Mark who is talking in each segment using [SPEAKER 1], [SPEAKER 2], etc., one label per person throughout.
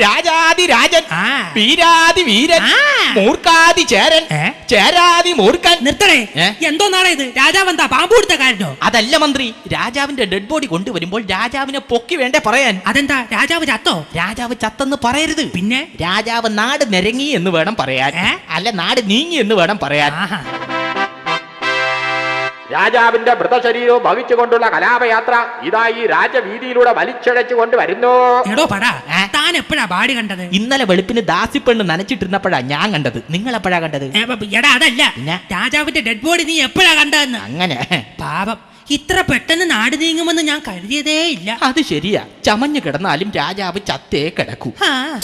[SPEAKER 1] രാജാതി രാജൻ. വീരാതി വീരൻ മൂർക്കാതി ചേരൻ? ചേരാതി മൂർക്കൻ
[SPEAKER 2] നിർത്തണേ.
[SPEAKER 1] ഏ?
[SPEAKER 2] എന്തോ നാളെ ഇത്? രാജാവ് എന്താ പാമ്പ് കൊടുത്ത കാരണോ
[SPEAKER 1] അതല്ല മന്ത്രി രാജാവിന്റെ ഡെഡ് ബോഡി കൊണ്ടുവരുമ്പോൾ രാജാവിനെ പൊക്കി വേണ്ടേ പറയാൻ.
[SPEAKER 2] അതെന്താ? രാജാവ് ചത്തോ?
[SPEAKER 1] രാജാവ് ചത്തെന്ന് പറയരുത്.
[SPEAKER 2] പിന്നെ?
[SPEAKER 1] രാജാവ് നാട് നിരങ്ങി എന്ന് വേണം പറയാൻ. അല്ല നാട് നീങ്ങി എന്ന് വേണം പറയാൻ.
[SPEAKER 3] രാജാവിന്റെ മൃതശരീരവും ഭവിച്ചുകൊണ്ടുള്ള കലാപയാത്ര ഇതാ ഈ രാജവീതിയിലൂടെ വലിച്ചഴച്ചുകൊണ്ട് വരുന്നു.
[SPEAKER 2] എടോ പടാ താൻ എപ്പോഴാ പാടി കണ്ടത്?
[SPEAKER 1] ഇന്നലെ വെളുപ്പിന് ദാസിപ്പെണ്ണ് നനച്ചിട്ടിരുന്നപ്പോഴാ ഞാൻ കണ്ടത്. നിങ്ങൾ എപ്പോഴാ കണ്ടത്?
[SPEAKER 2] ഏ, ബ- എടാ അതല്ല.
[SPEAKER 1] പിന്നെ?
[SPEAKER 2] രാജാവിന്റെ ഡെഡ് ബോഡി നീ എപ്പോഴാ കണ്ടതെന്ന്?
[SPEAKER 1] അങ്ങനെ.
[SPEAKER 2] പാപം. ഇത്ര പെട്ടെന്ന് നാട് നീങ്ങുമെന്ന് ഞാൻ കരുതിയതേ ഇല്ല.
[SPEAKER 1] അത് ശരിയാ. ചമഞ്ഞു കിടന്നാലും രാജാവ് ചത്തേ കിടക്കൂ.
[SPEAKER 2] ആ.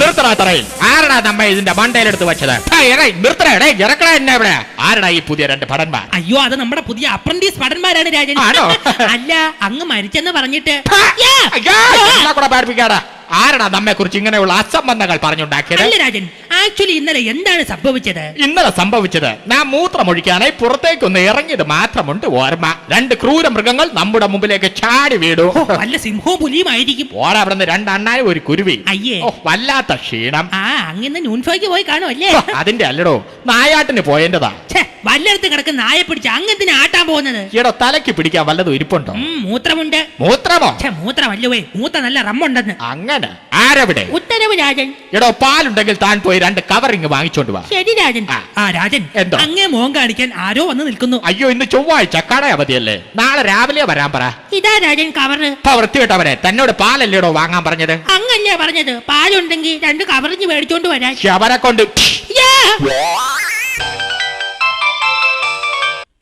[SPEAKER 3] നിർത്തടാ തറയിൽ ആരടാ നമ്മ ഇതിന്റെ മണ്ടയിലെടുത്ത് വെച്ചത്? നിർത്തടാ ഇറക്കടാ എന്നെ ഇവിടെ. ആരടാ ഈ പുതിയ രണ്ട് ഭടന്മാർ?
[SPEAKER 2] അയ്യോ അത് നമ്മുടെ പുതിയ അപ്രന്റീസ് ഭടന്മാരാണ് രാജൻ
[SPEAKER 3] ആണോ?
[SPEAKER 2] അല്ല അങ്ങ് മരിച്ചെന്ന് പറഞ്ഞിട്ട്.
[SPEAKER 3] അയ്യോ,
[SPEAKER 2] യാ.
[SPEAKER 3] എല്ലാം കൂടെ പേടിപ്പിക്കാടാ ആരടാ നമ്മെ കുറിച്ച് ഇങ്ങനെയുള്ള അസംബന്ധങ്ങൾ പറഞ്ഞുണ്ടാക്കിയത്?
[SPEAKER 2] അല്ല രാജൻ ആക്ച്വലി ഇന്നലെ എന്താണ് സംഭവിച്ചത്?
[SPEAKER 3] ഇന്നലെ സംഭവിച്ചത്. ഞാൻ മൂത്രമൊഴിക്കാനായി പുറത്തേക്കൊന്ന് ഇറങ്ങിയത് മാത്രമുണ്ട് ഓർമ്മ. രണ്ട് ക്രൂര മൃഗങ്ങൾ നമ്മുടെ മുമ്പിലേക്ക് ചാടി വീടു
[SPEAKER 2] ഓ, വല്ല സിംഹവും പുലിയും ആയിരിക്കും
[SPEAKER 3] ഓടെ അവിടെ നിന്ന് രണ്ടെണ്ണാനും ഒരു കുരുവി.
[SPEAKER 2] അയ്യേ.
[SPEAKER 3] ഓ, വല്ലാത്ത ക്ഷീണം.
[SPEAKER 2] ആ അങ്ങനെ ന്യൂൻഫോയ്ക്ക് പോയി കാണും അല്ലേ?
[SPEAKER 3] അതിന്റെ അല്ലടോ നായാട്ടിന് പോയേണ്ടതാ.
[SPEAKER 2] വല്ലടത്ത് വല്ലയിടത്ത് കിടക്കുന്ന നായെ പിടിച്ച് അങ്ങനത്തിന് ആട്ടാൻ പോകുന്നത്?
[SPEAKER 3] ഈടോ തലയ്ക്ക് പിടിക്കാൻ വല്ലതും ഇരിപ്പുണ്ടോ?
[SPEAKER 2] ഉം, മൂത്രമുണ്ട്.
[SPEAKER 3] മൂത്രമോ?
[SPEAKER 2] മൂത്രമല്ലേ മൂത്ര മൂത്ത നല്ല റമ്മുണ്ടെന്ന്.
[SPEAKER 3] അങ്ങനെ. ആരവിടെ?
[SPEAKER 2] ഉത്തരവ് രാജൻ.
[SPEAKER 3] എടോ പാലുണ്ടെങ്കിൽ താൻ പോയി രണ്ട് കവറിങ് വാങ്ങിച്ചോണ്ട് വാ.
[SPEAKER 2] ശരി രാജൻ.
[SPEAKER 3] ആ.
[SPEAKER 2] രാജൻ.
[SPEAKER 3] എന്തോ?
[SPEAKER 2] അങ്ങേ മോൻ കാണിക്കാൻ ആരോ വന്ന് നിൽക്കുന്നു.
[SPEAKER 3] അയ്യോ ഇന്ന് ചൊവ്വാഴ്ച കട അവധിയല്ലേ നാളെ രാവിലെ വരാൻ പറ.
[SPEAKER 2] ഇതാ രാജൻ കവറ്
[SPEAKER 3] ഇപ്പൊ വൃത്തികെട്ടവനെ തന്നോട് പാലല്ലേടോ വാങ്ങാൻ പറഞ്ഞത്?
[SPEAKER 2] അങ്ങല്ലേ പറഞ്ഞത്. പാലുണ്ടെങ്കിൽ രണ്ട് കവറിഞ്ഞ് മേടിച്ചോണ്ട് വരാൻ.
[SPEAKER 3] ശവനെ കൊണ്ട്
[SPEAKER 2] യാ!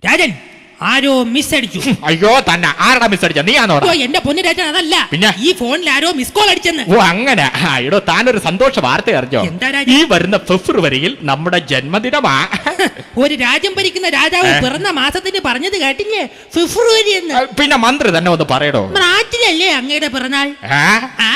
[SPEAKER 2] രാജൻ ആരോ മിസ് അടിച്ചു
[SPEAKER 3] അയ്യോ തന്നെ. ആരടാ മിസ് അടിച്ച നീ
[SPEAKER 2] ആണോ എന്റെ പൊന്നു രാജൻ അതല്ല.
[SPEAKER 3] പിന്നെ?
[SPEAKER 2] ഈ ഫോണിൽ ആരോ മിസ് കോൾ അടിച്ചെന്ന്.
[SPEAKER 3] ഓ അങ്ങനെ. ഇടോ താനൊരു സന്തോഷ വാർത്ത അറിഞ്ഞോ? ഈ വരുന്ന ഫെബ്രുവരിയിൽ നമ്മുടെ ജന്മദിനമാ.
[SPEAKER 2] ഒരു രാജ്യം ഭരിക്കുന്ന രാജാവ് പിറന്ന മാസത്തിന് പറഞ്ഞത് കേട്ടില്ലേ? ഫെബ്രുവരി എന്ന്.
[SPEAKER 3] പിന്നെ മന്ത്രി തന്നെ ഒന്ന് പറയടോ.
[SPEAKER 2] മാർച്ചിലല്ലേ അങ്ങയുടെ പിറന്നാൾ?
[SPEAKER 3] ആ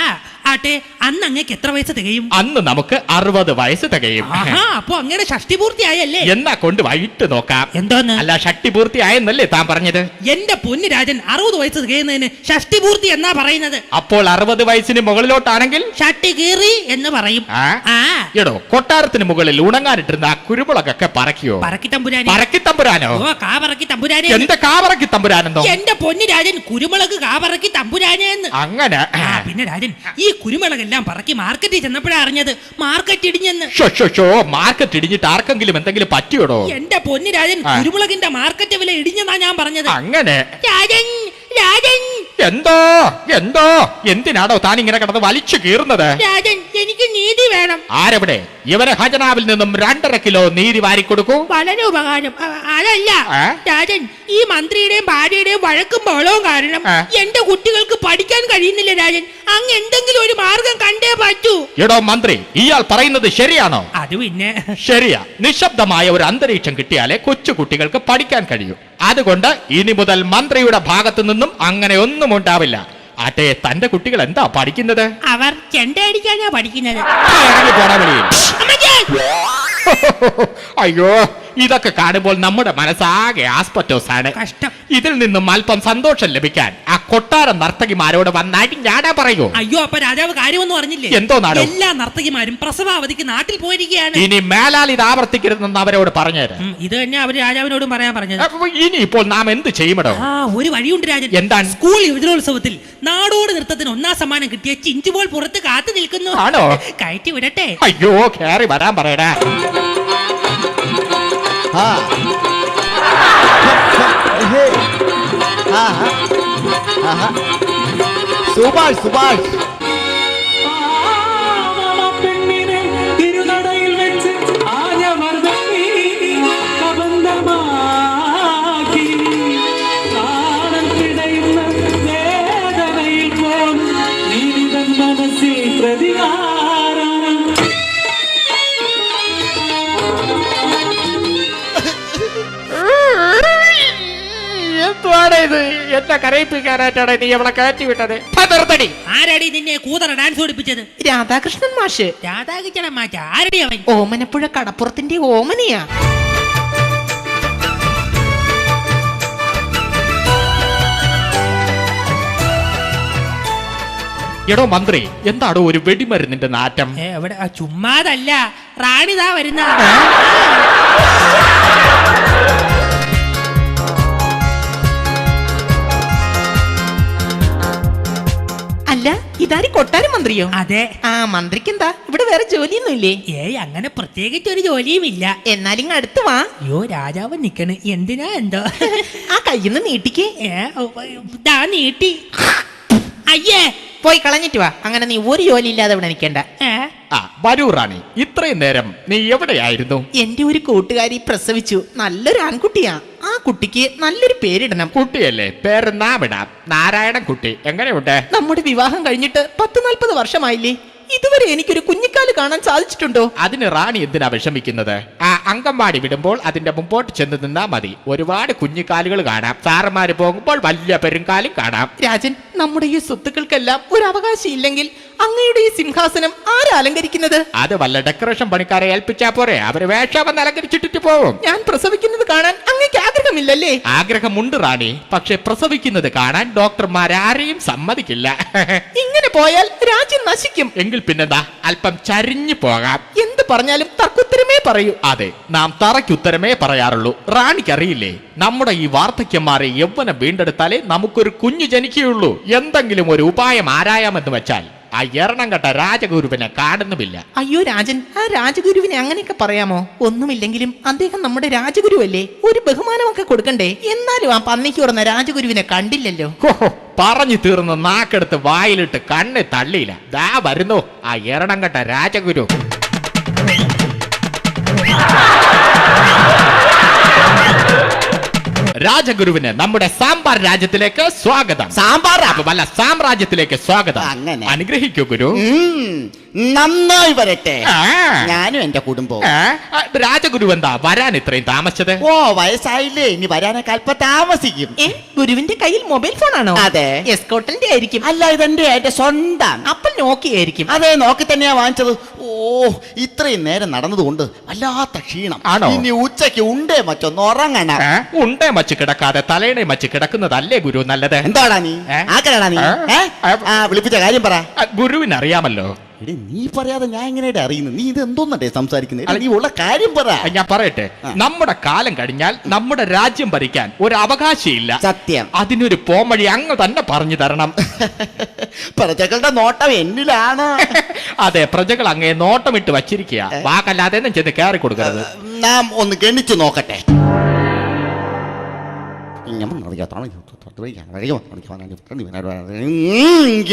[SPEAKER 2] ആട്ടെ അന്ന് അങ്ങേക്ക് എത്ര വയസ്സ് തികയും?
[SPEAKER 3] അന്ന് നമുക്ക് അറുപത് വയസ്സ് തികയും.
[SPEAKER 2] ആഹാ അപ്പൊ അങ്ങനെ ഷഷ്ടി പൂർത്തിയായല്ലേ?
[SPEAKER 3] എന്നാ കൊണ്ട് വൈകിട്ട് നോക്കാം.
[SPEAKER 2] എന്തോന്ന്?
[SPEAKER 3] അല്ല ഷഷ്ടി പൂർത്തിയായെന്നല്ലേ താൻ പറഞ്ഞത്?
[SPEAKER 2] എന്റെ പൊന്നു രാജൻ അറുപത് വയസ്സ് തികയുന്നതിന് ഷഷ്ടി പൂർത്തി എന്നാ പറയുന്നത്?
[SPEAKER 3] അപ്പോൾ അറുപത് വയസ്സിന് മുകളിലോട്ടാണെങ്കിൽ?
[SPEAKER 2] ഷട്ടി കീറി എന്ന് പറയും.
[SPEAKER 3] ആ?
[SPEAKER 2] ആ.
[SPEAKER 3] എടോ കൊട്ടാരത്തിന് മുകളിൽ ഉണങ്ങാനിട്ടിരുന്ന ആ കുരുമുളകൊക്കെ പറക്കിയോ
[SPEAKER 2] പറക്കി തമ്പുരാനെ.
[SPEAKER 3] പറക്കി തമ്പുരാനോ?
[SPEAKER 2] ഓ കാ പറക്കി തമ്പുരാനെ
[SPEAKER 3] എന്റെ കാവറക്കി തമ്പുരാനെന്നോ?
[SPEAKER 2] എന്റെ പൊന്നു രാജൻ കുരുമുളക് കാ പറക്കി തമ്പുരാനെ എന്ന്.
[SPEAKER 3] അങ്ങനെ.
[SPEAKER 2] ആ പിന്നെ രാജൻ ഈ കുരുമുളകെല്ലാം പറക്കി മാർക്കറ്റിൽ ചെന്നപ്പോഴാ അറിഞ്ഞത് മാർക്കറ്റ് ഇടിഞ്ഞെന്ന്.
[SPEAKER 3] ഷോ മാർക്കറ്റ് ഇടിഞ്ഞിട്ട് ആർക്കെങ്കിലും എന്തെങ്കിലും പറ്റിയോടോ?
[SPEAKER 2] എന്റെ പൊന്നു രാജൻ
[SPEAKER 3] ആ.
[SPEAKER 2] കുരുമുളകിന്റെ മാർക്കറ്റ് വില ഇടിഞ്ഞെന്നാ ഞാൻ പറഞ്ഞത്.
[SPEAKER 3] അങ്ങനെ?
[SPEAKER 2] രാജൻ രാജൻ.
[SPEAKER 3] എന്തോ എന്തോ എന്തിനാടോ താൻ ഇങ്ങനെ കിടന്ന് വലിച്ചു കീറുന്നത്?
[SPEAKER 2] രാജൻ നീതി വേണം.
[SPEAKER 3] ആരെവിടെ? ഇവരെ ഖജനാവിൽ നിന്നും രണ്ടര കിലോ നീതി വാരി കൊടുക്കൂ.
[SPEAKER 2] വളരെ ഉപകാരം. അ- അതല്ല. രാജൻ ഈ മന്ത്രിയുടെയും ഭാര്യയുടെയും വഴക്കും ബഹളവും കാരണം. എന്റെ കുട്ടികൾക്ക് പഠിക്കാൻ കഴിയുന്നില്ല രാജൻ. അങ്ങ് എന്തെങ്കിലും ഒരു മാർഗം കണ്ടേ പറ്റൂ.
[SPEAKER 3] എടോ മന്ത്രി ഇയാൾ പറയുന്നത് ശരിയാണോ?
[SPEAKER 2] അത് പിന്നെ.
[SPEAKER 3] ശരിയാ. നിശബ്ദമായ ഒരു അന്തരീക്ഷം കിട്ടിയാലേ കൊച്ചു കുട്ടികൾക്ക് പഠിക്കാൻ കഴിയൂ. അതുകൊണ്ട് ഇനി മുതൽ മന്ത്രിയുടെ ഭാഗത്തു നിന്നും അങ്ങനെ ഒന്നും ഉണ്ടാവില്ല. ആട്ടെ തന്റെ കുട്ടികൾ എന്താ പഠിക്കുന്നത്?
[SPEAKER 2] അവർ ചെണ്ടയടിക്കാനാ പഠിക്കുന്നത്.
[SPEAKER 3] അയ്യോ ഇതൊക്കെ കാണുമ്പോൾ നമ്മുടെ മനസ്സാകെ ആസ്പറ്റോസ് ആണ്
[SPEAKER 2] കഷ്ടം.
[SPEAKER 3] ഇതിൽ നിന്നും അല്പം സന്തോഷം ലഭിക്കാൻ ആ കൊട്ടാരം നർത്തകിമാരോട് വന്നായിട്ട് ഞാനാ പറയൂ.
[SPEAKER 2] അയ്യോ അപ്പൊ രാജാവ് കാര്യമൊന്നും അറിഞ്ഞില്ലേ?
[SPEAKER 3] എന്തോ നാടോ?
[SPEAKER 2] എല്ലാ നർത്തകിമാരും പ്രസവാവധിക്ക് നാട്ടിൽ പോയിരിക്കുകയാണ്.
[SPEAKER 3] ഇനി മേലാൽ ഇത് ആവർത്തിക്കരുതെന്ന് അവരോട് പറഞ്ഞുതരാം
[SPEAKER 2] ഉം, ഇത് തന്നെ അവർ രാജാവിനോടും പറയാൻ പറഞ്ഞത്.
[SPEAKER 3] അപ്പൊ ഇനി ഇപ്പോൾ നാം എന്ത് ചെയ്യുമടോ?
[SPEAKER 2] ആ ഒരു വഴിയുണ്ട് രാജൻ.
[SPEAKER 3] എന്താണ്?
[SPEAKER 2] സ്കൂൾ യുവജനോത്സവത്തിൽ നാടോട് നൃത്തത്തിന് ഒന്നാം സമ്മാനം കിട്ടിയ ചിഞ്ചുപോൾ പുറത്ത് കാത്തു നിൽക്കുന്നു.
[SPEAKER 3] ആണോ?
[SPEAKER 2] കയറ്റി വിടട്ടെ.
[SPEAKER 3] അയ്യോ കേറി വരാൻ പറയടാ.
[SPEAKER 4] હા. હે. હા હા. હા હા. સુભાષ સુભાષ.
[SPEAKER 3] എന്തുവാണ് ഇത്? എന്നെ കരയിപ്പിക്കാനായിട്ടാണ് നീ അവളെ കയറ്റി വിട്ടത് നിർത്തടി
[SPEAKER 2] ആരാടി നിന്നെ കൂതറ ഡാൻസ് പഠിപ്പിച്ചത്?
[SPEAKER 1] രാധാകൃഷ്ണൻ മാഷ്.
[SPEAKER 2] രാധാകൃഷ്ണൻ മാറ്റ ആരടി അവൻ?
[SPEAKER 1] ഓമനപ്പുഴ കടപ്പുറത്തിന്റെ ഓമനയാ.
[SPEAKER 3] എടോ മന്ത്രി എന്താടോ ഒരു വെടിമരുന്നിന്റെ നാറ്റം?
[SPEAKER 2] എവിടെ ആ, ചുമ്മാതല്ല. റാണിതാ വരുന്ന
[SPEAKER 1] ഇതാരി കൊട്ടാരം മന്ത്രിയോ?
[SPEAKER 2] അതെ.
[SPEAKER 1] ആ മന്ത്രിക്ക് എന്താ ഇവിടെ വേറെ ജോലിയൊന്നും ഇല്ലേ
[SPEAKER 2] ഏയ് അങ്ങനെ പ്രത്യേകിച്ച് ഒരു ജോലിയും ഇല്ല
[SPEAKER 1] എന്നാലും അടുത്ത് വാ.
[SPEAKER 2] അയ്യോ രാജാവ് നിക്കണ്. എന്തിനാ എന്തോ?
[SPEAKER 1] ആ കയ്യിന്ന് നീട്ടിക്കേ.
[SPEAKER 2] ഏ ദാ നീട്ടി. അയ്യേ
[SPEAKER 1] പോയി കളഞ്ഞിട്ട് വാ. അങ്ങനെ നീ ഒരു ജോലി ഇല്ലാതെ ഇവിടെ നിൽക്കണ്ട.
[SPEAKER 3] ആ വരൂ റാണി. ഇത്രയും നേരം നീ എവിടെയായിരുന്നു?
[SPEAKER 1] എന്റെ ഒരു കൂട്ടുകാരി പ്രസവിച്ചു. നല്ലൊരു ആൺകുട്ടിയാ. ആ കുട്ടിക്ക് നല്ലൊരു പേരിടണം.
[SPEAKER 3] കുട്ടിയല്ലേ? പേര് നാവിടാം നാരായണൻ കുട്ടി. എങ്ങനെയുണ്ട്?
[SPEAKER 1] നമ്മുടെ വിവാഹം കഴിഞ്ഞിട്ട് പത്ത് നാൽപ്പത് വർഷമായില്ലേ? ഇതുവരെ എനിക്കൊരു കുഞ്ഞിക്കാൽ കാണാൻ സാധിച്ചിട്ടുണ്ടോ?
[SPEAKER 3] അതിന് റാണി എന്തിനാ വിഷമിക്കുന്നത്? ആ അങ്കൻവാടി വിടുമ്പോൾ അതിന്റെ മുമ്പോട്ട് ചെന്ന് നിന്നാ മതി. ഒരുപാട് കുഞ്ഞിക്കാലുകൾ കാണാം. സാറന്മാര് പോകുമ്പോൾ വലിയ പെരുങ്കാലും കാണാം.
[SPEAKER 1] രാജൻ നമ്മുടെ ഈ സ്വത്തുക്കൾക്കെല്ലാം ഒരു അവകാശം ഇല്ലെങ്കിൽ അങ്ങയുടെ ഈ സിംഹാസനം ആരാ അലങ്കരിക്കുന്നത്?
[SPEAKER 3] അത് വല്ല ഡെക്കറേഷൻ പണിക്കാരെ ഏൽപ്പിച്ചാ പോരെ. അവർ വേഷം അലങ്കരിച്ചിട്ടിട്ട് പോവും.
[SPEAKER 1] ഞാൻ പ്രസവിക്കുന്നത് കാണാൻ അങ്ങേക്ക് ആഗ്രഹമില്ലല്ലേ?
[SPEAKER 3] ആഗ്രഹമുണ്ട് റാണി. പക്ഷെ പ്രസവിക്കുന്നത് കാണാൻ ഡോക്ടർമാർ ആരെയും സമ്മതിക്കില്ല.
[SPEAKER 1] ഇങ്ങനെ പോയാൽ രാജ്യം നശിക്കും.
[SPEAKER 3] എങ്കിൽ പിന്നെന്താ? അല്പം ചരിഞ്ഞു പോകാം.
[SPEAKER 1] പറഞ്ഞാലും തർക്കുത്തരമേ പറയൂ.
[SPEAKER 3] അതെ നാം തറയ്ക്കുത്തരമേ പറയാറുള്ളൂ. റാണിക്കറിയില്ലേ നമ്മുടെ ഈ വാർദ്ധക്യന്മാരെ യൗവനം വീണ്ടെടുത്താലേ നമുക്കൊരു കുഞ്ഞു ജനിക്കുകയുള്ളൂ. എന്തെങ്കിലും ഒരു ഉപായം ആരായാമെന്ന് വെച്ചാൽ ആ എറണം കെട്ട രാജഗുരുവിനെ കാണുന്നുമില്ല.
[SPEAKER 1] അയ്യോ രാജൻ ആ രാജഗുരുവിനെ അങ്ങനെയൊക്കെ പറയാമോ? ഒന്നുമില്ലെങ്കിലും അദ്ദേഹം നമ്മുടെ രാജഗുരു അല്ലേ ഒരു ബഹുമാനമൊക്കെ കൊടുക്കണ്ടേ? എന്നാലും ആ പന്നിക്ക് ഉറന്ന രാജഗുരുവിനെ കണ്ടില്ലല്ലോ.
[SPEAKER 3] പറഞ്ഞു തീർന്ന് നാക്കെടുത്ത് വായിലിട്ട് കണ്ണ് തള്ളിയില്ല. ദാ വരുന്നു ആ എറണം കെട്ട രാജഗുരു. രാജഗുരുവിന് നമ്മുടെ സാമ്പാർ രാജ്യത്തിലേക്ക് സ്വാഗതം. സാമ്പാർ? അല്ല സാമ്രാജ്യത്തിലേക്ക് സ്വാഗതം.
[SPEAKER 5] അങ്ങനെ.
[SPEAKER 3] അനുഗ്രഹിക്കൂ ഗുരു.
[SPEAKER 5] നന്നായി വരട്ടെ. ഞാനും എന്റെ കുടുംബവും.
[SPEAKER 3] രാജഗുരു എന്താ വരാൻ ഇത്രയും താമസിച്ചത്?
[SPEAKER 5] ഓ വയസ്സായില്ലേ. ഇനി വരാനൊക്കെ അല്പ താമസിക്കും.
[SPEAKER 1] ഗുരുവിന്റെ കയ്യിൽ മൊബൈൽ ഫോൺ ആണോ
[SPEAKER 5] അതെ.
[SPEAKER 1] എസ്കോട്ടലിന്റെ ആയിരിക്കും.
[SPEAKER 5] അല്ല ഇതെന്റെ എന്റെ സ്വന്തം.
[SPEAKER 1] അപ്പോൾ നോക്കിയായിരിക്കും.
[SPEAKER 5] അതെ നോക്കി തന്നെയാ വാങ്ങിച്ചത്. ഓ ഇത്രയും നേരം നടന്നതുകൊണ്ട് വല്ലാത്ത ക്ഷീണം
[SPEAKER 3] ആണോ?
[SPEAKER 5] ഇനി ഉച്ചയ്ക്ക് ഉണ്ടേ മച്ചൊന്ന് ഉറങ്ങണം
[SPEAKER 3] ഏ? ഉണ്ടേ മച്ച് കിടക്കാതെ തലേണേ മച്ച് കിടക്കുന്നതല്ലേ ഗുരു നല്ലത്
[SPEAKER 5] എന്താടാ നീ
[SPEAKER 3] ഏ?
[SPEAKER 5] നീ
[SPEAKER 3] ഏ?
[SPEAKER 5] ഏ?
[SPEAKER 3] ഏ?
[SPEAKER 5] ആ വിളിപ്പിച്ച കാര്യം പറ
[SPEAKER 3] ആ, ഗുരുവിന് അറിയാമല്ലോ
[SPEAKER 5] എടി നീ പറയാതെ ഞാൻ എങ്ങനെയായിട്ട് അറിയുന്നു നീ ഇത് എന്തോന്നട്ടെ സംസാരിക്കുന്നത് എടി, നീ ഉള്ള കാര്യം പറ
[SPEAKER 3] ആ, ഞാൻ പറയട്ടെ
[SPEAKER 5] ആ.
[SPEAKER 3] നമ്മുടെ കാലം കഴിഞ്ഞാൽ നമ്മുടെ രാജ്യം ഭരിക്കാൻ ഒരു അവകാശമില്ല
[SPEAKER 5] സത്യം
[SPEAKER 3] അതിനൊരു പോംവഴി അങ്ങ് തന്നെ പറഞ്ഞു തരണം
[SPEAKER 5] പ്രജകളുടെ നോട്ടം എന്നിലാണ്.
[SPEAKER 3] അതെ പ്രജകൾ അങ്ങേ നോട്ടമിട്ട് വച്ചിരിക്കുക വാക്കല്ലാതെ ചെന്ന് കയറി കൊടുക്കരുത്.
[SPEAKER 5] നാം ഒന്ന് ഗണിച്ചു നോക്കട്ടെ. ഞാൻ ഉം,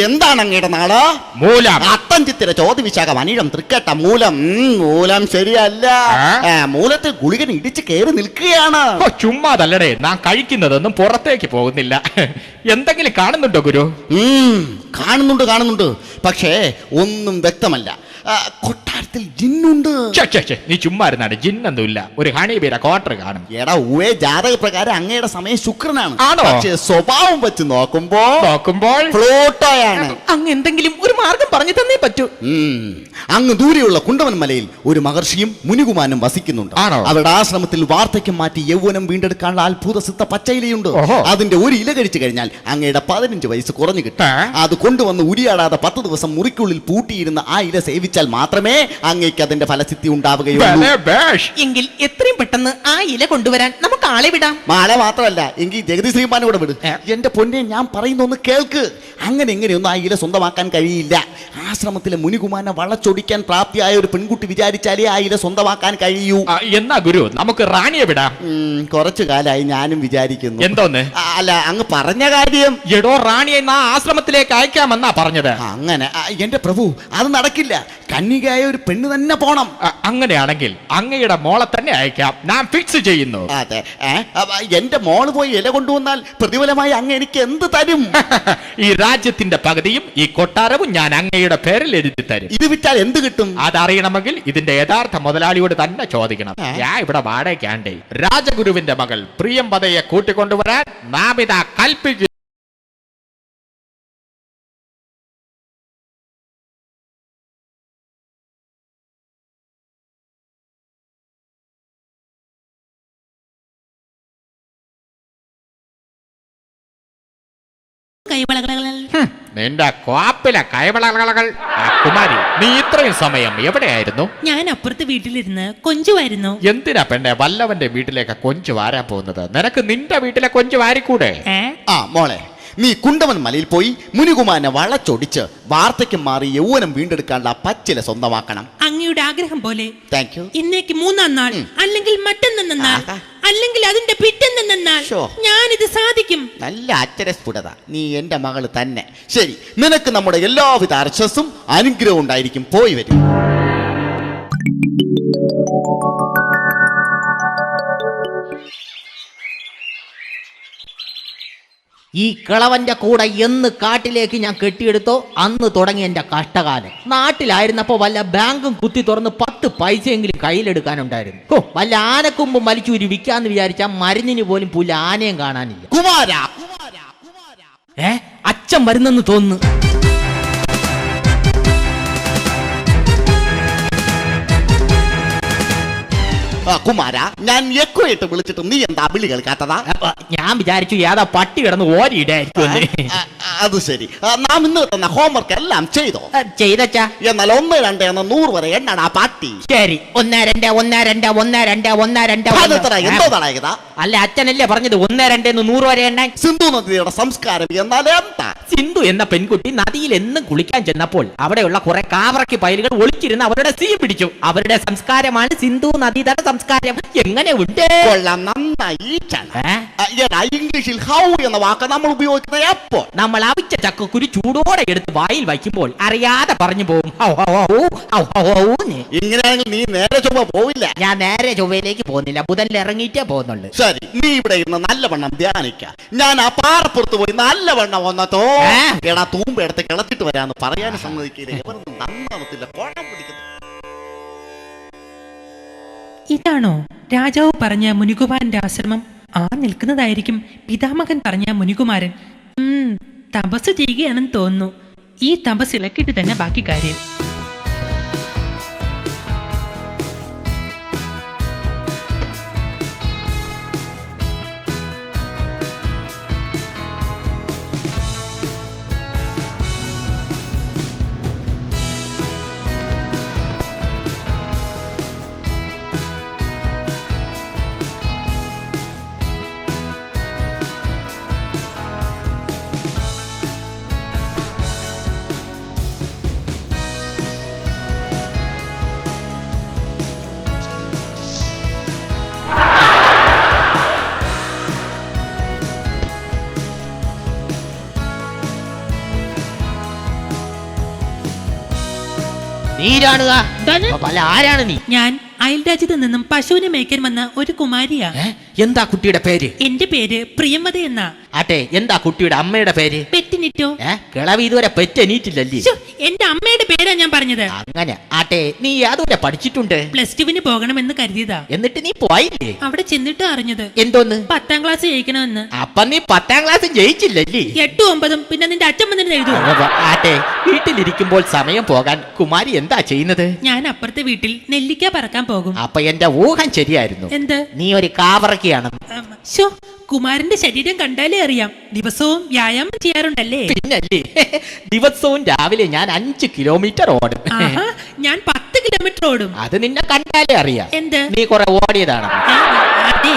[SPEAKER 5] എന്താണ് അങ്ങയുടെ നാട്
[SPEAKER 3] മൂലം.
[SPEAKER 5] അത്തം ചിത്തിര ചോദ്യവിശാഖ അനിഴം തൃക്കട്ട മൂലം. മൂലം ശരിയല്ല. മൂലത്തിൽ ഗുളികൻ ഇടിച്ച് കയറി നിൽക്കുകയാണ്.
[SPEAKER 3] ചുമ്മാതല്ലടേ. നാം കഴിക്കുന്നതൊന്നും പുറത്തേക്ക് പോകുന്നില്ല. എന്തെങ്കിലും കാണുന്നുണ്ടോ ഗുരു?
[SPEAKER 5] കാണുന്നുണ്ട് കാണുന്നുണ്ട്. പക്ഷേ ഒന്നും വ്യക്തമല്ല. ആ, ജിന്നുണ്ട്.
[SPEAKER 3] ഛെ, ഛെ, ഛെ, നീ ചുമ്മാ ഇരുന്നാണ് ജിന്നൊന്നുമില്ല. ഒരു ഹണിബീര ക്വാർട്ടർ കാണും.
[SPEAKER 5] എടാ ഉവേ ജാതക പ്രകാരം അങ്ങയുടെ സമയം ശുക്രനാണ്.
[SPEAKER 3] ആണോ?
[SPEAKER 5] പക്ഷേ സ്വഭാവം വെച്ച് നോക്കുമ്പോ
[SPEAKER 3] നോക്കുമ്പോൾ?
[SPEAKER 5] പ്ലൂട്ടോയാണ്
[SPEAKER 1] അങ്ങ് എന്തെങ്കിലും ഒരു മാർഗം പറഞ്ഞു തന്നേ പറ്റൂ.
[SPEAKER 5] അങ്ങ് ദൂരെയുള്ള കുണ്ടവൻ മലയിൽ ഒരു മഹർഷിയും മുനികുമാനും വസിക്കുന്നുണ്ട്.
[SPEAKER 3] ആണോ?
[SPEAKER 5] അവരുടെ ആശ്രമത്തിൽ വാർദ്ധക്യം മാറ്റി യൗവനം വീണ്ടെടുക്കാനുള്ള അത്ഭുത സിദ്ധ പച്ചയിലയുണ്ട്. അതിന്റെ ഒരു ഇല കഴിച്ചു കഴിഞ്ഞാൽ അങ്ങയുടെ പതിനഞ്ച് വയസ്സ് കുറഞ്ഞു കിട്ടും. അത് കൊണ്ടുവന്ന് ഉരിയാടാതെ പത്ത് ദിവസം മുറിക്കുള്ളിൽ പൂട്ടിയിരുന്ന ആ ഇല സേവിച്ചാൽ മാത്രമേ അങ്ങേക്ക് അതിന്റെ ഫലസിദ്ധി ഉണ്ടാവുകയുള്ളൂ.
[SPEAKER 1] എങ്കിൽ എത്രയും പെട്ടെന്ന് ആ ഇല കൊണ്ടുവരാൻ നമുക്ക് ആളെ വിടാം.
[SPEAKER 5] മാളെ മാത്രമല്ല എങ്കിൽ ജഗതി ശ്രീമാനെ കൂടെ വിട്. എന്റെ പൊന്നെ ഞാൻ പറയുന്ന ഒന്ന് കേൾക്ക്. അങ്ങനെ എങ്ങനെയൊന്നും ആ ഇല സ്വന്തമാക്കാൻ കഴിയില്ല. ആശ്രമത്തിലെ മുനികുമാനെ വളച്ചൊടിക്കാൻ പ്രാപ്തിയായ ഒരു പെൺകുട്ടി വിചാരിച്ചാലേ ആ ഇല സ്വന്തമാക്കാൻ കഴിയൂ.
[SPEAKER 3] എന്നാ ഗുരു നമുക്ക് റാണിയെ വിടാം.
[SPEAKER 5] കുറച്ചു കാലമായി ഞാനും വിചാരിക്കുന്നു.
[SPEAKER 3] എന്തോന്ന്?
[SPEAKER 5] അല്ല അങ്ങ് പറഞ്ഞ കാര്യം.
[SPEAKER 3] എടോ റാണിയെ നാ ആശ്രമത്തിലേക്ക് അയക്കാമെന്നാ പറഞ്ഞത്.
[SPEAKER 5] അങ്ങനെ എന്റെ പ്രഭു അത് നടക്കില്ല. കന്യകയായ ഒരു പെണ്ണ് തന്നെ പോണം.
[SPEAKER 3] അങ്ങനെയാണെങ്കിൽ അങ്ങയുടെ മോളെ തന്നെ അയക്കാം. ഞാൻ ഫിക്സ് ചെയ്യുന്നു.
[SPEAKER 5] അതെ. എന്റെ മോൾ പോയി ഇല കൊണ്ടുവന്നാൽ പ്രതിഫലമായി അങ്ങ് എനിക്ക് എന്ത് തരും?
[SPEAKER 3] ഈ രാജ്യത്തിന്റെ പകുതിയും ഈ കൊട്ടാരവും ഞാൻ അങ്ങയുടെ പേരിൽ എഴുതി തരും.
[SPEAKER 5] ഇത് വിറ്റാൽ എന്ത് കിട്ടും?
[SPEAKER 3] അതറിയണമെങ്കിൽ ഇതിന്റെ യഥാർത്ഥ മുതലാളിയോട് തന്നെ ചോദിക്കണം. ഞാൻ ഇവിടെ വാടകയ്ക്കാണ്ടേ രാജഗുരുവിന്റെ മകൾ പ്രിയംപതയെ കൂട്ടിക്കൊണ്ടുവരാൻ നാം ഇതാ കൽപ്പിക്കുന്നു
[SPEAKER 2] കൈവളകൾ
[SPEAKER 3] ഹും, നിന്റെ കോപ്പിലെ കൈവളകളകൾ. ആ, കുമാരി നീ ഇത്രയും സമയം എവിടെയായിരുന്നു?
[SPEAKER 2] ഞാൻ അപ്പുറത്തെ വീട്ടിലിരുന്ന് കൊഞ്ചുവായിരുന്നു.
[SPEAKER 3] എന്തിനാ പെണ്ണെ വല്ലവന്റെ വീട്ടിലേക്ക് കൊഞ്ചു വാരാൻ പോകുന്നത്? നിനക്ക് നിന്റെ വീട്ടിലെ കൊഞ്ചു വാരിക്കൂടെ?
[SPEAKER 5] ആ മോളെ നീ കുണ്ടവൻ മലയിൽ പോയി മുനികുമാരനെ വളച്ചൊടിച്ച് വാർത്തയ്ക്ക് മാറി യൗവനം വീണ്ടെടുക്കാനുള്ള പച്ചില സ്വന്തമാക്കണം.
[SPEAKER 2] അങ്ങയുടെ ആഗ്രഹം പോലെ
[SPEAKER 5] താങ്ക് യു
[SPEAKER 2] ഇന്നേക്ക് മൂന്നാം നാൾ അല്ലെങ്കിൽ മറ്റൊന്നും നാൾ അല്ലെങ്കിൽ അതിന്റെ പിറ്റെന്നെന്ന നാൾ
[SPEAKER 5] ശോ.
[SPEAKER 2] ഞാനിത് സാധിക്കും.
[SPEAKER 5] നല്ല അച്ചരസ്ഫുടത. നീ എന്റെ മകൾ തന്നെ. ശരി നിനക്ക് നമ്മുടെ എല്ലാവിധ അർശസ്സും അനുഗ്രഹവും ഉണ്ടായിരിക്കും. പോയി വരും.
[SPEAKER 1] ഈ കിളവന്റെ കൂടെ എന്ന് കാട്ടിലേക്ക് ഞാൻ കെട്ടിയെടുത്തോ അന്ന് തുടങ്ങി എന്റെ കഷ്ടകാലം. നാട്ടിലായിരുന്നപ്പോ വല്ല ബാങ്കും കുത്തി തുറന്ന് പത്ത് പൈസയെങ്കിലും കയ്യിലെടുക്കാനുണ്ടായിരുന്നു. ഓ വല്ല ആനക്കൊമ്പും വലിച്ചൂരി വിൽക്കാന്ന് വിചാരിച്ച മരുന്നിന് പോലും പുല്ല ആനയും കാണാനില്ല.
[SPEAKER 5] കുമാര.
[SPEAKER 1] ഏ അച്ഛൻ വരുന്നെന്ന് തോന്നുന്നു.
[SPEAKER 5] ആ, കുമാര ഞാൻ എക്കോ ഇട്ട് വിളിച്ചിട്ട് നീ എന്താ വിളി കേൾക്കാത്തതാ?
[SPEAKER 1] അപ്പൊ ഞാൻ വിചാരിച്ചു ഏതാ പട്ടി കിടന്ന് ഓരിയിടായിരിക്കും
[SPEAKER 5] ആ, ആ, അത് ശരി. ആ, നാം ഇന്ന് തന്ന ഹോംവർക്ക് എല്ലാം ചെയ്തോ?
[SPEAKER 1] ചെയ്തച്ചാ.
[SPEAKER 5] എന്നാൽ ഒന്ന് രണ്ട് എന്ന നൂറ് വരെ എണ്ണാണ് ആ പാട്ടി?
[SPEAKER 1] ശരി. ഒന്ന് രണ്ട് ഒന്ന് രണ്ട് ഒന്ന് രണ്ട് ഒന്ന് രണ്ട് ഒന്ന്.
[SPEAKER 5] അതെത്ര എന്തോ തടയതാ
[SPEAKER 1] അല്ല അച്ഛനല്ലേ പറഞ്ഞത് ഒന്ന് രണ്ട് എന്ന് നൂറ് വരെ എണ്ണ
[SPEAKER 5] സിന്ധു നദിയുടെ സംസ്കാരം എന്നാൽ എന്താ?
[SPEAKER 1] സിന്ധു എന്ന പെൺകുട്ടി നദിയിൽ എന്നും കുളിക്കാൻ ചെന്നപ്പോൾ അവിടെയുള്ള കുറെ കാവറക്കി പയലുകൾ ഒളിച്ചിരുന്ന് അവരുടെ സീ പിടിച്ചു. അവരുടെ സംസ്കാരമാണ് സിന്ധു നദീതട സംസ്കാരം എങ്ങനെ ഉണ്ട്?
[SPEAKER 5] കൊള്ളാം നന്നായി ഇംഗ്ലീഷിൽ ഹൗ എന്ന വാക്ക് നമ്മൾ ഉപയോഗിക്കുന്നത് എപ്പോ
[SPEAKER 1] നമ്മൾ അവിച്ച ചക്കക്കുരു ചൂടോടെ എടുത്ത് വായിൽ വയ്ക്കുമ്പോൾ അറിയാതെ പറഞ്ഞു പോകും.
[SPEAKER 5] ഇങ്ങനെയാണെങ്കിൽ നീ നേരെ ചൊവ്വ പോവില്ല.
[SPEAKER 1] ഞാൻ നേരെ ചൊവ്വയിലേക്ക് പോകുന്നില്ല ബുധനിൽ ഇറങ്ങിയിട്ടേ പോകുന്നുള്ളു.
[SPEAKER 5] ശരി നീ ഇവിടെ ഇരുന്ന് നല്ലവണ്ണം ധ്യാനിക്ക. ഞാൻ ആ പാറപ്പുറത്ത് പോയി നല്ലവണ്ണം വന്നതോ? എടാ തൂമ്പ എടുത്ത് കിളച്ചിട്ട് വരാന്ന് പറയാൻ സമ്മതിക്കില്ല എവർ നന്നാവത്തില്ല. കോണം പിടിക്കുന്നു
[SPEAKER 2] ഇതാണോ? രാജാവ് പറഞ്ഞ മുനികുമാരന്റെ ആശ്രമം? ആ നിൽക്കുന്നതായിരിക്കും. പിതാമകൻ പറഞ്ഞ മുനികുമാരൻ. തപസ് ചെയ്യുകയാണെന്ന് തോന്നുന്നു. ഈ തപസ് ഇളക്കിയിട്ട് തന്നെ ബാക്കി കാര്യം.
[SPEAKER 1] നീരാണുക? പല ആരാണ് നീ?
[SPEAKER 2] ഞാൻ അയൽരാജ്യത്ത് നിന്നും പശുവിനെ മേയ്ക്കാൻ വന്ന ഒരു കുമാരിയാ.
[SPEAKER 1] എന്താ കുട്ടിയുടെ പേര്?
[SPEAKER 2] എന്റെ പേര് പ്രിയമത എന്ന.
[SPEAKER 1] ആട്ടെ എന്താ കുട്ടിയുടെ അമ്മയുടെ പേര്?
[SPEAKER 2] പെറ്റിനിറ്റോ?
[SPEAKER 1] കിളവി ഇതുവരെ പെറ്റെനീറ്റില്ലല്ലേ
[SPEAKER 2] ശ്ശോ, എന്റെ അമ്മയുടെ പേരാ ഞാൻ പറഞ്ഞത്?
[SPEAKER 1] അങ്ങനെ. ആട്ടെ നീ യാതൊരു പഠിച്ചിട്ടുണ്ട്.
[SPEAKER 2] പ്ലസ് ടുവിന് പോകണമെന്ന് കരുതിയതാ.
[SPEAKER 1] എന്നിട്ട് നീ പോയില്ലേ?
[SPEAKER 2] അവിടെ ചെന്നിട്ട് അറിഞ്ഞത്.
[SPEAKER 1] എന്തോന്ന്?
[SPEAKER 2] പത്താം ക്ലാസ് ജയിക്കണമെന്ന്.
[SPEAKER 1] അപ്പൊ നീ പത്താം ക്ലാസ് ജയിച്ചില്ലല്ലേ?
[SPEAKER 2] എട്ടും ഒമ്പതും പിന്നെ നിന്റെ അച്ഛൻ വന്നിട്ട് എഴുതുമോ
[SPEAKER 1] അവ- ആട്ടെ വീട്ടിലിരിക്കുമ്പോൾ സമയം പോകാൻ കുമാരി എന്താ ചെയ്യുന്നത്?
[SPEAKER 2] ഞാൻ അപ്പുറത്തെ വീട്ടിൽ നെല്ലിക്ക പറക്കാൻ പോകും.
[SPEAKER 1] അപ്പൊ എന്റെ ഊഹം ശരിയായിരുന്നു.
[SPEAKER 2] എന്ത്?
[SPEAKER 1] നീ ഒരു
[SPEAKER 2] കാവറക്കിയാണ്. കുമാരന്റെ ശരീരം കണ്ടാലേ അറിയാം. ദിവസവും വ്യായാമം ചെയ്യാറുണ്ടല്ലേ?
[SPEAKER 1] പിന്നല്ലേ? ദിവസവും രാവിലെ ഞാൻ അഞ്ച് കിലോമീറ്റർ ഓടും.
[SPEAKER 2] ആഹാ ഞാൻ പത്ത് കിലോമീറ്റർ ഓടും.
[SPEAKER 1] അത് നിന്നെ കണ്ടാലേ അറിയാം.
[SPEAKER 2] എന്ത്?
[SPEAKER 1] നീ കുറെ ഓടിയതാണ്?
[SPEAKER 2] അതെ.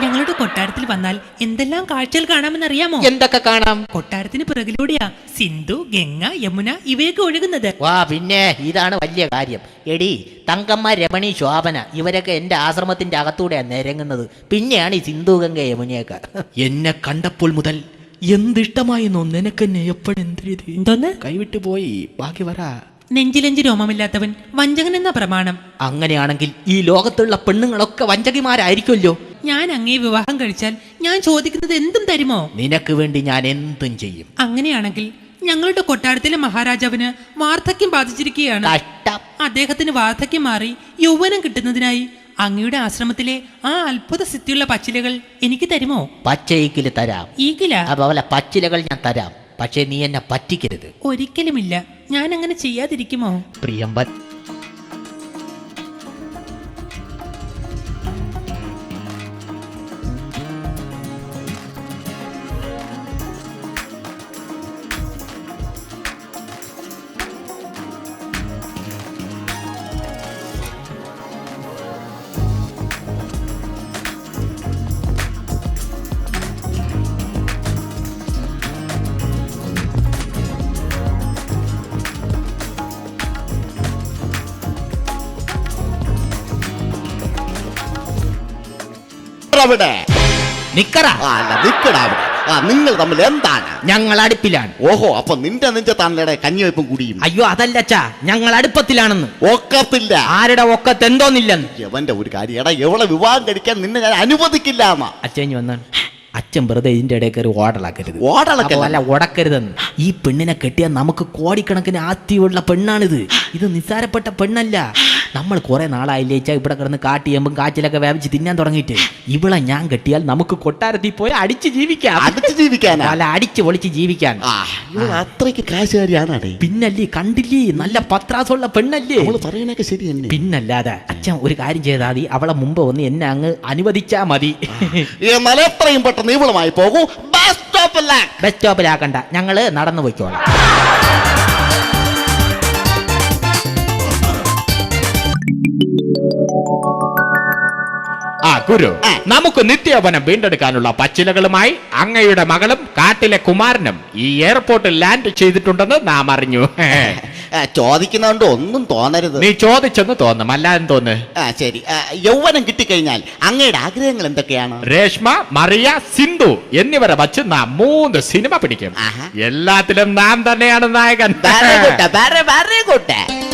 [SPEAKER 2] ഞങ്ങളുടെ കൊട്ടാരത്തിൽ വന്നാൽ എന്തെല്ലാം കാഴ്ചകൾ കാണാമെന്ന് അറിയാമോ
[SPEAKER 1] എന്തൊക്കെ കാണാം?
[SPEAKER 2] കൊട്ടാരത്തിന് പിറകിലൂടെയാ സിന്ധു ഗംഗ യമുന ഇവയൊക്കെ ഒഴുകുന്നത്.
[SPEAKER 1] വാ പിന്നെ ഇതാണ് വലിയ കാര്യം. എടി തങ്കമ്മ രമണി ശോഭന ഇവരൊക്കെ എന്റെ ആശ്രമത്തിന്റെ അകത്തൂടെയാണ് നിരങ്ങുന്നത്. പിന്നെയാണ് ഈ സിന്ധു ഗംഗ യമുനയൊക്കെ. എന്നെ കണ്ടപ്പോൾ മുതൽ എന്തിഷ്ടമായിരുന്നു നിനക്കെന്നെ എപ്പോഴെന്തിരിത്?
[SPEAKER 2] എന്തോന്ന്?
[SPEAKER 1] കൈവിട്ടു പോയി ബാക്കി വരാ.
[SPEAKER 2] നെഞ്ചിലെഞ്ചി രോമമില്ലാത്തവൻ വഞ്ചകൻ എന്ന പ്രമാണം.
[SPEAKER 1] അങ്ങനെയാണെങ്കിൽ ഈ ലോകത്തുള്ള പെണ്ണുങ്ങളൊക്കെ വഞ്ചകിമാരായിരിക്കുമല്ലോ.
[SPEAKER 2] ഞാൻ അങ്ങേ വിവാഹം കഴിച്ചാൽ ഞാൻ ചോദിക്കുന്നത് എന്തും തരുമോ?
[SPEAKER 1] നിനക്ക് വേണ്ടി ഞാൻ എന്തും ചെയ്യും.
[SPEAKER 2] അങ്ങനെയാണെങ്കിൽ ഞങ്ങളുടെ കൊട്ടാരത്തിലെ മഹാരാജാവിന് വാർദ്ധക്യം ബാധിച്ചിരിക്കുകയാണ്.
[SPEAKER 1] കഷ്ടം.
[SPEAKER 2] അദ്ദേഹത്തിന് വാർദ്ധക്യം മാറി യൗവനം കിട്ടുന്നതിനായി അങ്ങയുടെ ആശ്രമത്തിലെ ആ അത്ഭുത സിദ്ധിയുള്ള പച്ചിലകൾ എനിക്ക് തരുമോ?
[SPEAKER 1] പച്ചയിക്കിൽ തരാം. അതുപോലെ പച്ചിലകൾ ഞാൻ തരാം. പക്ഷേ നീ എന്നെ പറ്റിക്കരുത്.
[SPEAKER 2] ഒരിക്കലുമില്ല. ഞാൻ അങ്ങനെ ചെയ്യാതിരിക്കുമോ?
[SPEAKER 1] പ്രിയമ്പൻ
[SPEAKER 5] അവിടെ
[SPEAKER 1] നിക്കറ
[SPEAKER 5] ആ, നിക്കടാ അവിടെ. ആ നിങ്ങൾ തമ്മിൽ എന്താണ്?
[SPEAKER 1] ഞങ്ങൾ അടുപ്പിലാണ്.
[SPEAKER 5] ഓഹോ അപ്പൊ നിന്റെ നിന്റെ നെഞ്ചത്താണല്ലേ കഞ്ഞിവയ്പ്പും കുടിയും?
[SPEAKER 1] അയ്യോ അതല്ല അച്ഛാ. ഞങ്ങൾ അടുപ്പത്തിലാണെന്ന്.
[SPEAKER 5] ഒക്കത്തില്ല.
[SPEAKER 1] ആരുടെ ഒക്കത്ത് എന്തോന്നില്ലെന്ന്.
[SPEAKER 5] എവന്റെ ഒരു കാര്യം. എടാ എവളെ വിവാഹം കഴിക്കാൻ നിന്നെ ഞാൻ അനുവദിക്കില്ല
[SPEAKER 1] അച്ഛൻ വന്നാണ്. അച്ഛൻ വെറുതെ ഇതിന്റെ ഇടയിൽ കയറി ഓടളക്കരുത്
[SPEAKER 5] ഓടളക്കല്ല.
[SPEAKER 1] ഉടക്കരുതെന്ന് ഈ പെണ്ണിനെ കെട്ടിയാൽ നമുക്ക് കോടിക്കണക്കിന് ആസ്തിയുള്ള പെണ്ണാണിത്. ഇത് നിസ്സാരപ്പെട്ട പെണ്ണല്ല. നമ്മൾ കുറെ നാളായില്ലേ ചാ ഇവിടെ കിടന്ന് കാട്ടിയമ്പും കാച്ചിലൊക്കെ വേവിച്ച് തിന്നാൻ തുടങ്ങിയിട്ട്. ഇവിടെ ഞാൻ കെട്ടിയാൽ നമുക്ക് കൊട്ടാരത്തിൽ പോയി അടിച്ച് ജീവിക്കാം.
[SPEAKER 5] അടിച്ച് ജീവിക്കാൻ
[SPEAKER 1] അല്ല അടിച്ച് പൊളിച്ച് ജീവിക്കാൻ.
[SPEAKER 5] അത്രയ്ക്ക് കാശുകാരിയാണ്
[SPEAKER 1] പിന്നല്ലേ കണ്ടില്ലേ? നല്ല പത്രാസുള്ള പെണ്ണല്ലേ?
[SPEAKER 5] പറയണൊക്കെ ശരി
[SPEAKER 1] പിന്നല്ലാതെ അച്ഛൻ ഒരു കാര്യം ചെയ്താൽ മതി. അവളെ മുമ്പ് ഒന്ന് എന്നെ അങ്ങ് അനുവദിച്ചാ മതി.
[SPEAKER 5] എത്രയും പെട്ടെന്ന് ഇവളുമായി പോകൂ. ബസ്
[SPEAKER 1] സ്റ്റോപ്പിലാക്കണ്ട ഞങ്ങൾ നടന്നു പോയിക്കോളാം.
[SPEAKER 3] ആ ഗുരു നമുക്ക് നിത്യവനം വീണ്ടെടുക്കാനുള്ള പച്ചിലകളുമായി അങ്ങയുടെ മകളും കാട്ടിലെ കുമാരനും ഈ എയർപോർട്ടിൽ ലാൻഡ് ചെയ്തിട്ടുണ്ടെന്ന് നാം അറിഞ്ഞു.
[SPEAKER 5] ചോദിക്കുന്നതുകൊണ്ട് ഒന്നും തോന്നരുത്.
[SPEAKER 3] നീ ചോദിച്ചെന്ന് തോന്നും അല്ലാതെ തോന്ന്.
[SPEAKER 5] ആ ശരി. ആ, യൗവനം കിട്ടിക്കഴിഞ്ഞാൽ അങ്ങയുടെ ആഗ്രഹങ്ങൾ എന്തൊക്കെയാണ്?
[SPEAKER 3] രേഷ്മ മറിയ സിന്ധു എന്നിവരെ വച്ച് നാം മൂന്ന് സിനിമ പിടിക്കും.
[SPEAKER 5] ആഹാ.
[SPEAKER 3] എല്ലാത്തിലും നാം തന്നെയാണ് നായകൻ.
[SPEAKER 5] Very good, very, very good.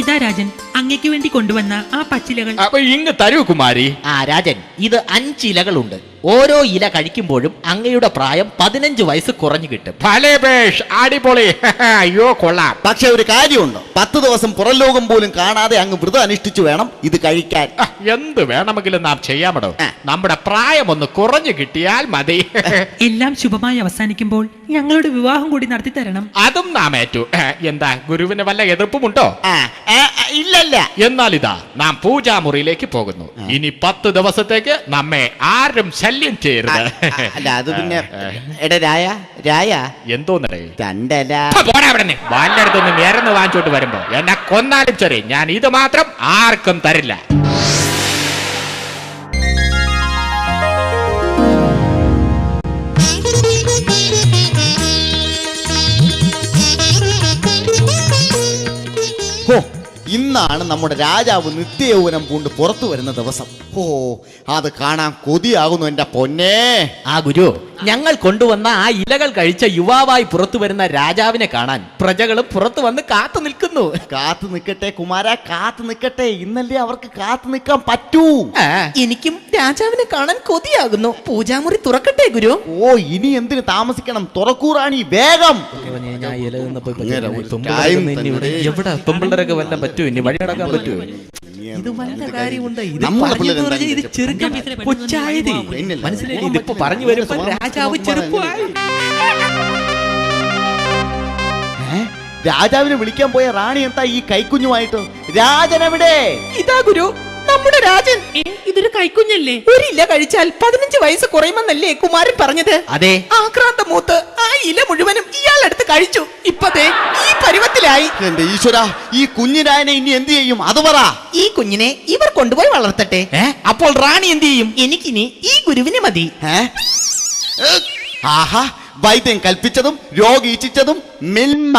[SPEAKER 2] ഇതാ രാജൻ. അങ്ങയ്ക്ക് വേണ്ടി കൊണ്ടുവന്ന ആ പച്ചിലകൾ.
[SPEAKER 3] അപ്പൊ ഇങ്ങ് തരൂ കുമാരി.
[SPEAKER 1] ആ രാജൻ ഇത് അഞ്ച് ഇലകളുണ്ട് ഓരോ ഇല കഴിക്കുമ്പോഴും അങ്ങയുടെ പ്രായം പതിനഞ്ച് വയസ്സ് കുറഞ്ഞു കിട്ടും.
[SPEAKER 3] ഭലേ ബേഷ് അടിപൊളി. അയ്യോ കൊള്ളാം.
[SPEAKER 5] പക്ഷെ ഒരു കാര്യമുണ്ട്. പത്ത് ദിവസം പുറം ലോകം പോലും കാണാതെ അങ്ങ് വ്രതം അനുഷ്ഠിച്ചു വേണം ഇത് കഴിക്കാൻ.
[SPEAKER 3] ആ, എന്ത് വേണമെങ്കിലും നാം ചെയ്യാമടോ. നമ്മുടെ പ്രായം ഒന്ന് കുറഞ്ഞു കിട്ടിയാൽ മതി.
[SPEAKER 2] എല്ലാം ശുഭമായി അവസാനിക്കുമ്പോൾ ഞങ്ങളുടെ വിവാഹം കൂടി നടത്തി തരണം.
[SPEAKER 3] അതും നാം ഏറ്റു. എന്താ ഗുരുവിന് വല്ല എതിർപ്പുമുണ്ടോ?
[SPEAKER 5] ആ, ആ, ആ, ഇല്ലല്ല
[SPEAKER 3] എന്നാൽ ഇതാ നാം പൂജാമുറിയിലേക്ക് പോകുന്നു. ഇനി പത്ത് ദിവസത്തേക്ക് നമ്മെ ആരും ശല്യം ചെയ്യരുത്.
[SPEAKER 5] അല്ല അത് പിന്നെ എടാ രായ രായ.
[SPEAKER 3] എന്തോന്നടേ?
[SPEAKER 5] തണ്ടല്ലേ
[SPEAKER 3] പോടാ അവിടെ വല്ലയിടത്തുനിന്ന് നേരന്ന് വാങ്ങിച്ചോട്ട് വരുമ്പോ എന്നെ കൊന്നാലും ശരി ഞാൻ ഇത് മാത്രം ആർക്കും തരില്ല.
[SPEAKER 5] ഹോ ഇന്നാണ് നമ്മുടെ രാജാവ് നിത്യയൗവനം പൂണ്ട് പുറത്തു വരുന്ന ദിവസം. ഓ അത് കാണാൻ കൊതിയാകുന്നു എന്റെ പൊന്നേ.
[SPEAKER 1] ആ ഗുരു ഞങ്ങൾ കൊണ്ടുവന്ന ആ ഇലകൾ കഴിച്ച യുവാവായി പുറത്തു വരുന്ന രാജാവിനെ കാണാൻ പ്രജകളും പുറത്തു വന്ന് കാത്തു നിൽക്കുന്നു.
[SPEAKER 5] കാത്തു നിൽക്കട്ടെ കുമാര കാത്തു നിൽക്കട്ടെ. ഇന്നല്ലേ അവർക്ക് കാത്തു നിൽക്കാൻ പറ്റൂ.
[SPEAKER 1] എനിക്കും രാജാവിനെ കാണാൻ കൊതിയാകുന്നു. പൂജാമുറി തുറക്കട്ടെ ഗുരു.
[SPEAKER 5] ഓ ഇനി എന്തിനു താമസിക്കണം? തുറക്കൂറാണി വേഗം. ഇങ്ങനെ ഒരു time തന്നെ.
[SPEAKER 1] എവിടെ? പെമ്പിള്ളേരൊക്കെ വല്ല പറ്റുമോ? ഇനി വഴി നടക്കാൻ പറ്റുമോ? ഇത് വല്ല കാര്യമുണ്ട്. ഇത്
[SPEAKER 5] നമ്മളെ
[SPEAKER 1] പറഞ്ഞു
[SPEAKER 5] പിള്ളേര്
[SPEAKER 1] പറഞ്ഞ് ഇത്
[SPEAKER 5] എന്താ
[SPEAKER 1] ചെറുക്കൻ കൊച്ചായത്
[SPEAKER 5] പിന്നില്ല.
[SPEAKER 1] മനസ്സിലായി? ഇതിപ്പോ പറഞ്ഞു വരുമ്പോ രാജാവ് ചെറുപ്പമായി.
[SPEAKER 5] ഏ? രാജാവിനെ വിളിക്കാൻ പോയ റാണി എന്താ ഈ കൈക്കുഞ്ഞുമായിട്ട്? രാജനവിടെ.
[SPEAKER 1] ഇതാ ഗുരു. നമ്മുടെ രാജൻ.
[SPEAKER 2] ഇതൊരു കൈക്കുഞ്ഞല്ലേ?
[SPEAKER 1] ഒരു ഇല കഴിച്ചാൽ പതിനഞ്ച് വയസ്സ് കുറയുമെന്നല്ലേ കുമാരൻ പറഞ്ഞത്? അതെ. ആക്രാന്ത മൂത്ത് ആ ഇല മുഴുവനും ഇയാളെടുത്ത് കഴിച്ചു. ഇപ്പതേ ഈ പരുവത്തിലായി.
[SPEAKER 5] എന്റെ ഈശ്വര ഈ കുഞ്ഞിനായനെ ഇനി എന്ത് ചെയ്യും? അത് പറ.
[SPEAKER 1] ഈ കുഞ്ഞിനെ ഇവർ കൊണ്ടുപോയി വളർത്തട്ടെ. അപ്പോൾ റാണി എന്ത് ചെയ്യും? എനിക്കിനി ഈ ഗുരുവിനെ മതി?
[SPEAKER 5] ആഹാ വൈദ്യം കൽപ്പിച്ചതും രോഗീച്ചതും മിൽമ.